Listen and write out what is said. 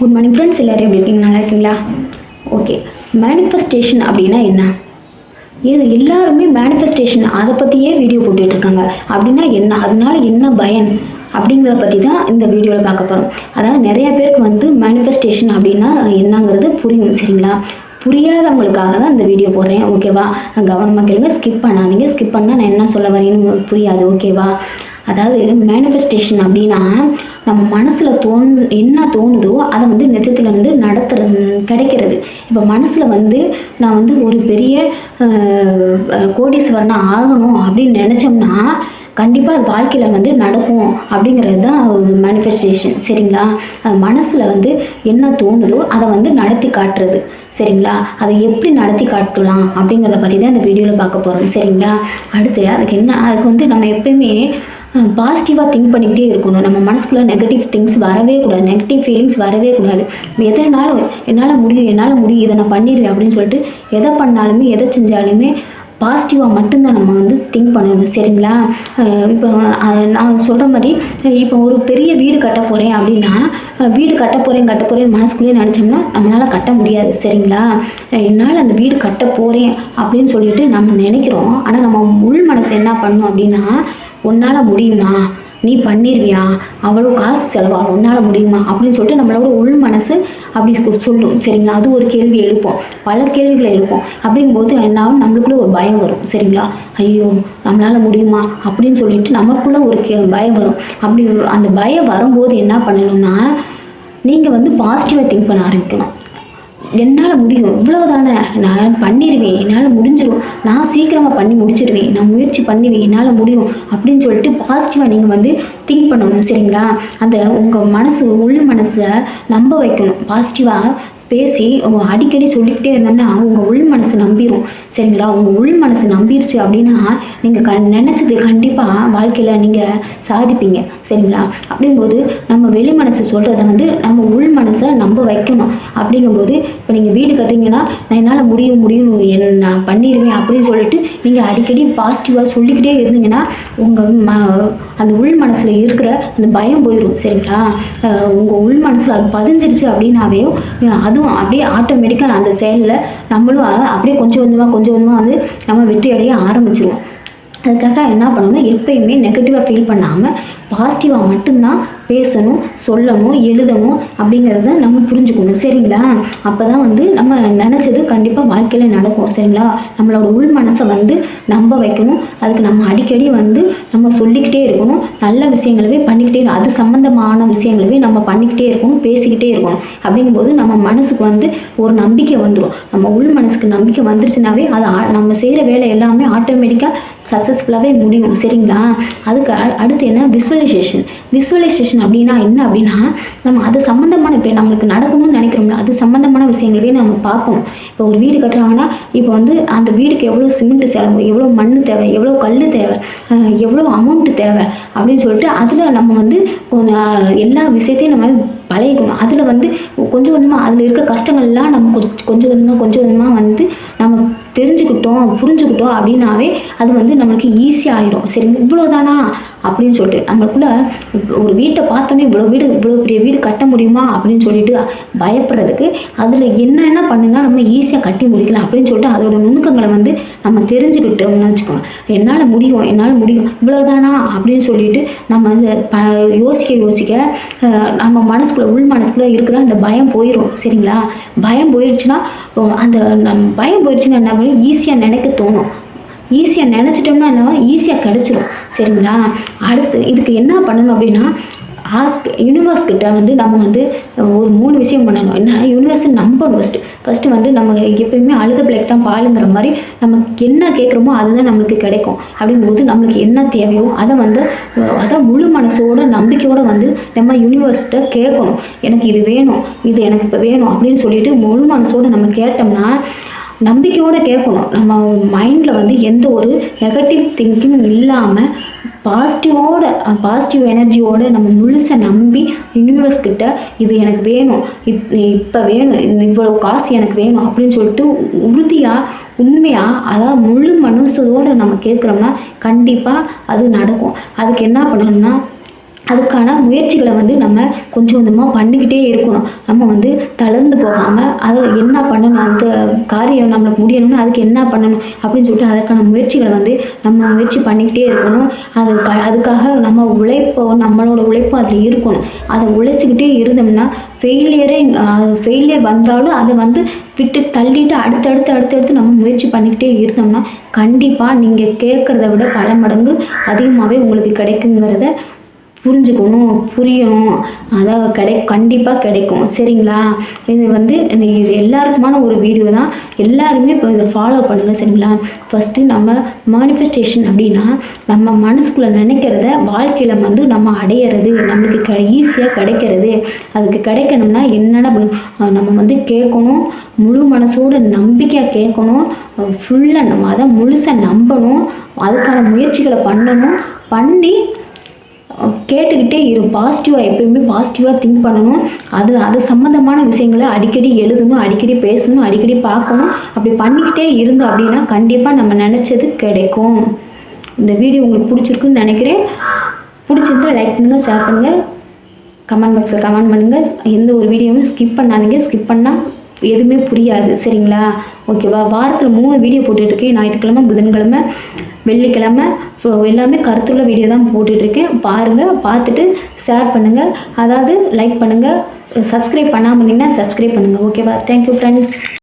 Good morning friends எல்லோரும் எப்படி இருக்கீங்க? நல்லா இருக்கீங்களா? ஓகே மேனிஃபெஸ்டேஷன் அப்படின்னா என்ன? இது எல்லாருமே மேனிஃபெஸ்டேஷன் அதை பற்றியே வீடியோ போட்டுட்ருக்காங்க அப்படின்னா என்ன? அதனால என்ன பயன்? அப்படிங்கிறத பற்றி தான் இந்த வீடியோவில் பார்க்க போகிறோம் அதாவது நிறைய பேருக்கு வந்து மேனிஃபெஸ்டேஷன் அப்படின்னா என்னங்கிறது புரியும் சரிங்களா? புரியாதவங்களுக்காக தான் இந்த வீடியோ போடுறேன். ஓகேவா கவனமாக கேளுங்க. ஸ்கிப் பண்ணாதீங்க. ஸ்கிப் பண்ணால் நான் என்ன சொல்ல வரேன்னு புரியாது. ஓகேவா அதாவது மேனிஃபெஸ்டேஷன் அப்படின்னா நம்ம மனசில் தோன் என்ன தோணுதோ அதை வந்து நிஜத்தில் வந்து நடத்துறது கிடைக்கிறது. இப்போ மனசில் வந்து நான் வந்து ஒரு பெரிய கோடீஸ்வரனாக ஆகணும் அப்படின்னு நினச்சோம்னா கண்டிப்பாக அது வாழ்க்கையில் வந்து நடக்கும் அப்படிங்கிறது தான் மேனிஃபெஸ்டேஷன் சரிங்களா? அது மனசில் வந்து என்ன தோணுதோ அதை வந்து நடத்தி காட்டுறது. சரிங்களா? அதை எப்படி நடத்தி காட்டலாம் அப்படிங்கிறத பற்றி தான் இந்த வீடியோவில் பார்க்க போகிறோம் சரிங்களா? அடுத்து அதுக்கு என்ன அதுக்கு வந்து நம்ம எப்பயுமே பாசிட்டிவாக திங்க் பண்ணிக்கிட்டே இருக்கணும். நம்ம மனசுக்குள்ளே நெகட்டிவ் திங்ஸ் வரவே கூடாது. நெகட்டிவ் ஃபீலிங்ஸ் வரவே கூடாது. எதனாலும் என்னால் முடியும் என்னால் முடியும் இதை நான் பண்ணிடுவேன் அப்படின்னு சொல்லிட்டு எதை பண்ணாலுமே எதை செஞ்சாலுமே பாசிட்டிவாக மட்டும்தான் நம்ம வந்து திங்க் பண்ணணும். சரிங்களா? இப்போ நான் சொல்கிற மாதிரி இப்போ ஒரு பெரிய வீடு கட்ட போகிறேன் அப்படின்னா வீடு கட்ட போகிறேன் கட்ட போகிறேன்னு மனசுக்குள்ளேயே நினச்சோம்னா நம்மளால் கட்ட முடியாது. சரிங்களா? என்னால் அந்த வீடு கட்ட போகிறேன் அப்படின்னு சொல்லிட்டு நம்ம நினைக்கிறோம். ஆனால் நம்ம உள் மனசு என்ன பண்ணும் அப்படின்னா உன்னால் முடியுமா? நீ பண்ணிடுவியா அவ்வளோ காசு செலவாகும். உன்னால் முடியுமா? அப்படின்னு சொல்லிட்டு நம்மளோட உள் மனசு அப்படி சொல்லும். சரிங்களா? அது ஒரு கேள்வி எழுப்போம். பல கேள்விகளை எழுப்போம். அப்படிங்கும்போது என்னாலும் ஆகும்? நம்மளுக்குள்ள ஒரு பயம் வரும். சரிங்களா? ஐயோ நம்மளால் முடியுமா? அப்படின்னு சொல்லிட்டு நமக்குள்ள ஒரு கே பயம் வரும். அப்படி அந்த பயம் வரும்போது என்ன பண்ணணும்னா நீங்கள் வந்து பாசிட்டிவாக திங்க் பண்ண ஆரம்பிக்கணும். என்னால் முடியும். இவ்வளவுதானே? நான் பண்ணிடுவேன் என்னால் முடிஞ்சிடும் நான் சீக்கிரமாக பண்ணி முடிச்சிடுவேன் நான் முயற்சி பண்ணுவேன். என்னால் முடியும். அப்படின்னு சொல்லிட்டு பாசிட்டிவாக நீங்கள் வந்து திங்க் பண்ணணும். சரிங்களா? அந்த உங்கள் மனசு உள் மனசை நம்ப வைக்கணும். பாசிட்டிவாக பேசி அடிக்கடி சொல்லிக்கிட்டே இருந்தோம்னா உங்கள் உள் மனசு நம்பிடும் சரிங்களா? உங்கள் உள் மனசு நம்பிருச்சு அப்படின்னா நீங்கள் க நினச்சது கண்டிப்பாக வாழ்க்கையில் நீங்கள் சாதிப்பீங்க. சரிங்களா? அப்படிங்கும்போது நம்ம வெளி மனசு சொல்கிறத வந்து நம்ம உள் மனசை நம்ப வைக்கணும். அப்படிங்கும்போது இப்போ நீங்கள் வீடு கட்டுறீங்கன்னா நான் என்னால் முடியும் முடியும் என் நான் பண்ணிடுவேன் அப்படின்னு சொல்லிட்டு நீங்கள் அடிக்கடி பாசிட்டிவாக சொல்லிக்கிட்டே இருந்தீங்கன்னா உங்கள் ம அந்த உள் மனசில் இருக்கிற அந்த பயம் போயிடும் சரிங்களா? உங்கள் உள் மனசில் அது பதிஞ்சிருச்சு அப்படின்னாவே அதுவும் அப்படியே ஆட்டோமேட்டிக்காக அந்த செயலில் நம்மளும் அப்படியே கொஞ்சம் கொஞ்சமாக கொஞ்சம் கொஞ்சமாக வந்து நம்ம வெற்றி அடைய ஆரம்பிச்சிருவோம். அதுக்காக என்ன பண்ணணும்? எப்பயுமே நெகட்டிவாக ஃபீல் பண்ணாமல் பாசிட்டிவாக மட்டும்தான் பேசணும் சொல்லணும் எழுதணும் அப்படிங்கிறத நம்ம புரிஞ்சுக்கணும். சரிங்களா? அப்போ தான் வந்து நம்ம நினச்சது கண்டிப்பாக வாழ்க்கையில் நடக்கும். சரிங்களா? நம்மளோட உள் மனசை வந்து நம்ப வைக்கணும். அதுக்கு நம்ம அடிக்கடி வந்து நம்ம சொல்லிக்கிட்டே இருக்கணும். நல்ல விஷயங்களவே பண்ணிக்கிட்டே அது சம்மந்தமான விஷயங்களவே நம்ம பண்ணிக்கிட்டே இருக்கணும் பேசிக்கிட்டே இருக்கணும். அப்படிங்கும்போது நம்ம மனசுக்கு வந்து ஒரு நம்பிக்கை வந்துடும் நம்ம உள் மனசுக்கு நம்பிக்கை வந்துருச்சுனாவே அது நம்ம செய்கிற வேலை எல்லாமே ஆட்டோமேட்டிக்காக சக்ஸஸ்ஃபுல்லாகவே முடியும். சரிங்களா? அதுக்கு அடுத்து என்ன? விஸ்வ விஸ்வலைசேஷன் விஸ்வலைசேஷன் அப்படின்னா என்ன அப்படின்னா நம்ம அது சம்மந்தமான இப்போ நம்மளுக்கு நடக்கணும்னு நினைக்கிறோம்ல அது சம்மந்தமான விஷயங்களவே நம்ம பார்க்கணும் இப்போ ஒரு வீடு கட்டுறாங்கன்னா இப்போ வந்து அந்த வீடுக்கு எவ்வளோ சிமெண்ட் செலவு எவ்வளோ மண் தேவை எவ்வளோ கல் தேவை எவ்வளோ அமௌண்ட்டு தேவை அப்படின்னு சொல்லிட்டு அதில் நம்ம வந்து கொஞ்சம் எல்லா விஷயத்தையும் நம்ம பழகிக்கணும். அதில் வந்து கொஞ்சம் கொஞ்சமாக அதில் இருக்க கஷ்டங்கள்லாம் நம்ம கொஞ்சம் கொஞ்சம் கொஞ்சமாக கொஞ்சம் கொஞ்சமாக வந்து நம்ம தெரிஞ்சுக்கிட்டோம் புரிஞ்சுக்கிட்டோம் அப்படின்னாவே அது வந்து நம்மளுக்கு ஈஸியாகிடும் சரி இவ்வளோதானா அப்படின்னு சொல்லிட்டு நம்மளுக்குள்ள ஒரு வீட்டை பார்த்தோன்னே இவ்வளோ வீடு இவ்வளோ பெரிய வீடு கட்ட முடியுமா அப்படின்னு சொல்லிட்டு பயப்படுறதுக்கு அதில் என்னென்ன பண்ணுனா நம்ம ஈஸியாக கட்டி முடிக்கலாம் அப்படின்னு சொல்லிட்டு அதோட நுணுக்கங்களை வந்து நம்ம தெரிஞ்சுக்கிட்டோம்னு வச்சுக்கோங்க. என்னால் முடியும் என்னால் முடியும் இவ்வளோதானா அப்படின்னு சொல்லிட்டு நம்ம வந்து ப யோசிக்க யோசிக்க நம்ம மனசுக்குள்ள உள் மனசுக்குள்ளே இருக்கிற அந்த பயம் போயிடும் சரிங்களா? பயம் போயிடுச்சுன்னா அந்த நம் பயம் போயிடுச்சுன்னா என்ன பண்ணும் ஈஸியாக நினைக்க தோணும். ஈஸியாக நினச்சிட்டோம்னா என்ன? ஈஸியாக கிடச்சிரும். சரிங்களா? அடுத்து இதுக்கு என்ன பண்ணணும் அப்படின்னா ஆஸ்க் யூனிவர்ஸ் கிட்ட வந்து நம்ம வந்து ஒரு மூணு விஷயம் பண்ணணும். என்ன? யூனிவர்ஸ் நம்பணும் ஃபஸ்ட்டு ஃபஸ்ட்டு வந்து நம்ம எப்பயுமே அழுத பிள்ளைக்கு தான் பாலுங்கிற மாதிரி நமக்கு என்ன கேட்குறோமோ அதுதான் நம்மளுக்கு கிடைக்கும். அப்படிங்கும்போது நம்மளுக்கு என்ன தேவையோ அதை வந்து அதான் முழு மனசோட நம்பிக்கையோடு வந்து நம்ம யூனிவர்ஸ்கிட்ட கேட்கணும். எனக்கு இது வேணும் இது எனக்கு இப்போ வேணும் அப்படின்னு சொல்லிட்டு முழு மனசோட நம்ம கேட்டோம்னா நம்பிக்கையோடு கேட்கணும். நம்ம மைண்டில் வந்து எந்த ஒரு நெகட்டிவ் திங்கிங் இல்லாமல் பாசிட்டிவோட பாசிட்டிவ் எனர்ஜியோடு நம்ம முழுசை நம்பி யூனிவர்ஸ் கிட்ட இது எனக்கு வேணும் இப் இப்போ வேணும் இவ்வளோ காசு எனக்கு வேணும் அப்படின்னு சொல்லிட்டு உறுதியாக உண்மையாக அதாவது முழு மனசோடு நம்ம கேட்குறோம்னா கண்டிப்பாக அது நடக்கும். அதுக்கு என்ன பண்ணணும்னா அதுக்கான முயற்சிகளை வந்து நம்ம கொஞ்சம் கொஞ்சமாக பண்ணிக்கிட்டே இருக்கணும். நம்ம வந்து தளர்ந்து போகாமல் அதை என்ன பண்ணணும் அந்த காரியம் நம்மளுக்கு முடியணும்னா அதுக்கு என்ன பண்ணணும் அப்படின்னு சொல்லிட்டு அதற்கான முயற்சிகளை வந்து நம்ம முயற்சி பண்ணிக்கிட்டே இருக்கணும். அது க அதுக்காக நம்ம உழைப்போ நம்மளோட உழைப்பும் அதில் இருக்கணும். அதை உழைச்சிக்கிட்டே இருந்தோம்னா ஃபெயிலியரே ஃபெயிலியர் வந்தாலும் அதை வந்து விட்டு தள்ளிட்டு அடுத்தடுத்து அடுத்தடுத்து நம்ம முயற்சி பண்ணிக்கிட்டே இருந்தோம்னா கண்டிப்பாக நீங்கள் கேட்குறத விட பல மடங்கு அதிகமாகவே உங்களுக்கு கிடைக்குங்கிறத புரிஞ்சுக்கணும் புரியணும். அதான் கிடை கண்டிப்பாக கிடைக்கும். சரிங்களா? இது வந்து இது எல்லாருக்குமான ஒரு வீடியோ தான். எல்லாருமே இப்போ இதை ஃபாலோ பண்ணுங்கள் சரிங்களா? ஃபஸ்ட்டு நம்ம மேனிஃபெஸ்டேஷன் அப்படின்னா நம்ம மனசுக்குள்ளே நினைக்கிறத வாழ்க்கையில் வந்து நம்ம அடையிறது நம்மளுக்கு க ஈஸியாக கிடைக்கிறது. அதுக்கு கிடைக்கணும்னா என்னென்ன பண்ணணும்? நம்ம வந்து கேட்கணும் முழு மனசோட நம்பிக்கையாக கேட்கணும். ஃபுல்லாக நம்ம அதை முழுசாக நம்பணும். அதுக்கான முயற்சிகளை பண்ணணும். பண்ணி கேட்டுக்கிட்டே இரு. பாசிட்டிவாக எப்பயுமே பாசிட்டிவாக திங்க் பண்ணணும். அது அது சம்மந்தமான விஷயங்களை அடிக்கடி எழுதணும் அடிக்கடி பேசணும் அடிக்கடி பார்க்கணும். அப்படி பண்ணிக்கிட்டே இருந்தோம் அப்படின்னா கண்டிப்பாக நம்ம நினச்சது கிடைக்கும். இந்த வீடியோ உங்களுக்கு பிடிச்சிருக்குன்னு நினைக்கிறேன். பிடிச்சிருந்தா லைக் பண்ணுங்கள் ஷேர் பண்ணுங்கள் கமெண்ட் பாக்ஸில் கமெண்ட் பண்ணுங்கள் எந்த ஒரு வீடியோவும் ஸ்கிப் பண்ணாதீங்க. ஸ்கிப் பண்ணால் எதுவுமே புரியாது. சரிங்களா? ஓகேவா வாரத்தில் மூணு வீடியோ போட்டுட்ருக்கேன். ஞாயிற்றுக்கிழமை புதன்கிழமை வெள்ளிக்கிழமை. ஸோ எல்லாமே கருத்துள்ள வீடியோ தான் போட்டுட்ருக்கேன். பாருங்கள் பார்த்துட்டு ஷேர் பண்ணுங்கள் அதாவது லைக் பண்ணுங்கள் சப்ஸ்கிரைப் பண்ணாமல் இருந்தீங்கன்னா சப்ஸ்கிரைப் பண்ணுங்கள் ஓகேவா தேங்க்யூ ஃப்ரெண்ட்ஸ்